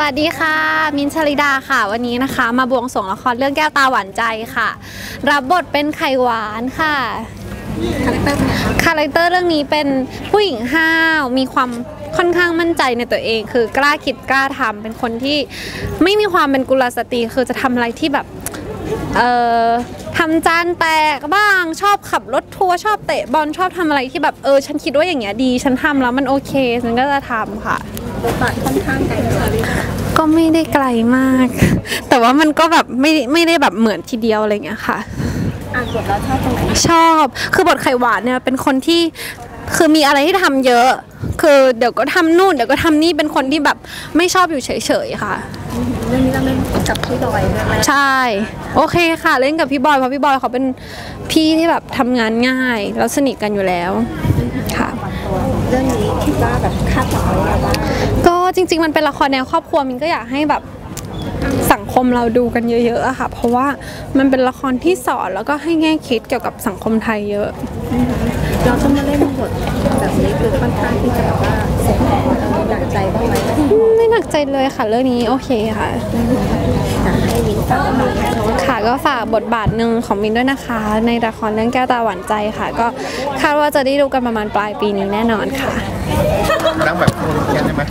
วัสดีค่ะ มินชลิดาค่ะ วันนี้นะคะ มาบวงสรวงละครเรื่องแก้วตาหวานใจค่ะ รับบทเป็นไข่หวานค่ะคาแรคเตอร์เรื่องนี้เป็นผู้หญิงห้าวมีความค่อนข้างมั่นใจในตัวเอง คือกล้าคิดกล้าทำเป็นคนที่ไม่มีความเป็นกุลสตรีคือจะทำอะไรที่แบบเอ่อทำจานแตกบ้างชอบขับรถทัวร์ชอบเตะบอลชอบทำอะไรที่แบบเออ ฉันคิดว่าอย่างเงี้ยดี ฉันทำแล้วมันโอเค ฉันก็จะทำค่ะ บทบาทค่อนข้างไกลเลยก็ไม่ได้ไกลมาก แต่ว่ามันก็แบบไม่ไม่ได้แบบเหมือนทีเดียวอะไรเงี้ยค่ะ อ่านบทแล้วชอบตรงไหนชอบ คือบทไข่หวานเนี่ยเป็นคนที่คือมีอะไรที่ทำเยอะ คือเดี๋ยวก็ทำนู่นเดี๋ยวก็ทำนี่เป็นคนที่แบบไม่ชอบอยู่เฉยๆค่ะเรื่องนี้เราเล่นกับพี่ดอยเรื่องแรกใช่ โอเคค่ะ เล่นกับพี่บอยเพราะพี่บอยเขาเป็นพี่ที่แบบทำงานง่ายแล้วสนิทกันอยู่แล้วค่ะตัวเรื่องนี้คิดว่าแบบคาดหวังอะไรบ้างก็จริง ๆ มันเป็นละครแนวครอบครัวมินก็อยากให้แบบ สังคมเราดูกันเยอะๆอะค่ะ เพราะว่ามันเป็นละครที่สอนแล้วก็ให้แง่คิดเกี่ยวกับสังคมไทยเยอะ เราต้องมาเล่นบทแบบนี้คือค่อนข้างที่จะแบบว่าเซ็ตเออหนักใจบ้างไหมไม่หนักใจเลยค่ะ เรื่องนี้โอเคค่ะอยากให้วินฝากมาแค่น้องค่ะก็ฝากบทบาทหนึ่งของมินด้วยนะคะ ในละครเรื่องแก้วตาหวานใจค่ะ ก็คาดว่าจะได้ดูกันประมาณปลายปีนี้แน่นอนค่ะนั่งแบบโคตรแค่ได้ไหม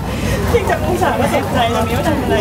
ที่จะอุตส่าห์มาเจ็บใจตรงนี้ว่าทำอะไร